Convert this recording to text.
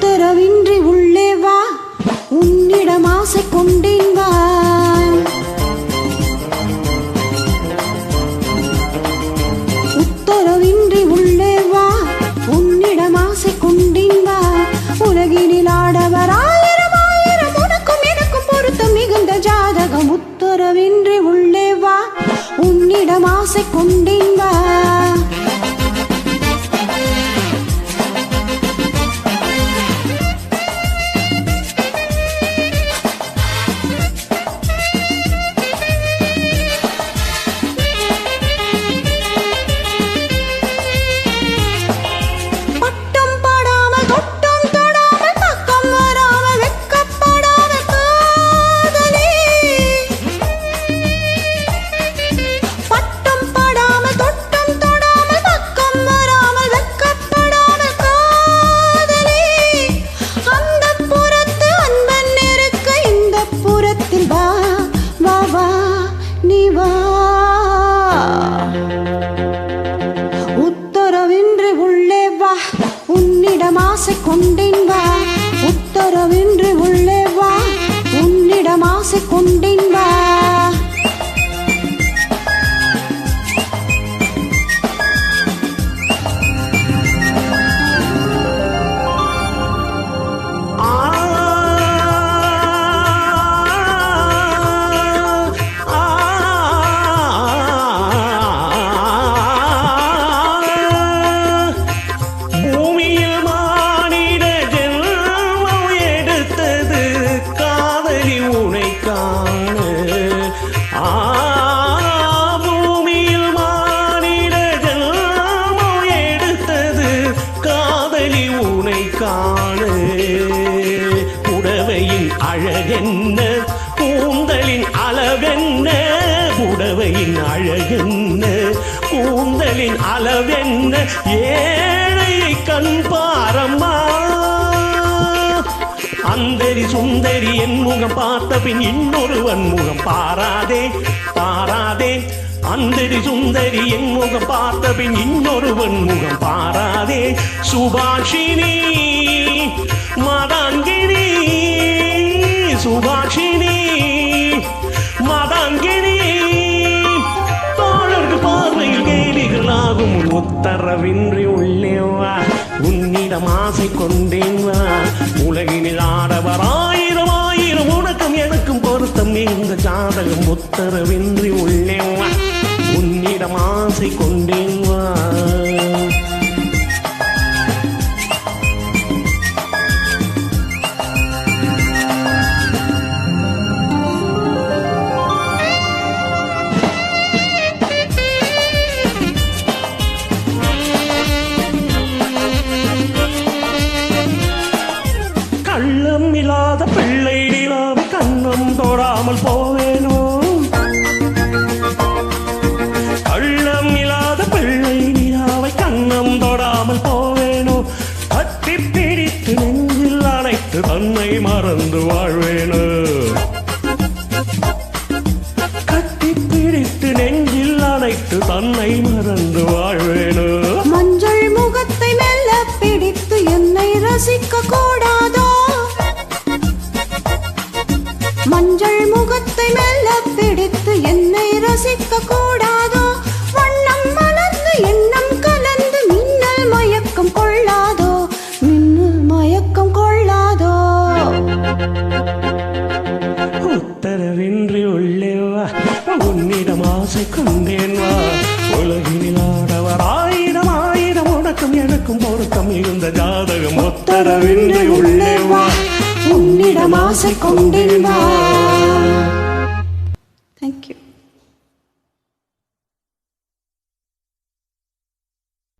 உத்தரவின்றி உள்ளே வா. உன்னிடம் ஆசை கொண்டேன் வா. உத்தரவின்றி உள்ளே வா. உன்னிடம் ஆசை கொண்டேன் வா. உலகினில் ஆடவர் ஆயிரம் ஆயிரம் உனக்கும் எனக்கும் பொருத்தம் மிகுந்த ஜாதகம். உத்தரவின்றி உள்ளே வா. உன்னிடம் ஆசை கொண்டேன் வா. உன்னிடம் ஆசை கொண்டேன் வா. உத்தரவின்றி உள்ளே வா. உன்னிடம் ஆசை கொண்டேன் கூந்தலின் அளவென்ன ஏழை கண் பாரம்மா? அந்தரி சுந்தரி என் முகம் பார்த்த பின் இன்னொருவன் முகம் பாராதே பாராதே. அந்தரி சுந்தரி என் முகம் பார்த்த பின் இன்னொருவன் முகம் பாராதே. சுபாஷினி மதாங்கினி சுபாஷினி. உத்தரவின்றி உள்ளே வா. உன்னிடம் ஆசை கொண்டேன் வா. உலகினில் ஆடவர் ஆயிரம் ஆயிரம் உனக்கும் எனக்கும் பொருத்தம். இந்த ஜாதகம் உத்தரவின்றி உள்ளே வா. உன்னிடம் ஆசை கொண்டேன் வா. மனம் தொடாமல் போவேனோ? கட்டி பிடித்து நெஞ்சில் அணைத்து தன்னை மறந்து வாழ்வேனோ? கட்டி பிடித்து நெஞ்சில் அணைத்து தன்னை மறந்து வாழ்வேனோ? மஞ்சள் முகத்தை மெல்ல பிடித்து என்னை ரசிக்க கூடாதோ? மஞ்சள் முகத்தை மெல்ல பிடித்து என்னை ரசிக்க கூடாது? ஆசை கொண்டேன் வா உலகினில் ஆடவர் ஆயிரம் ஆயிரம் உனக்கும் எனக்கும் பொருத்தம் இருந்த ஜாதகம் ஒத்தரவின்றி உள்ளே வா உன்னிடம் ஆசை கொண்டேன் வா தேங்க்யூ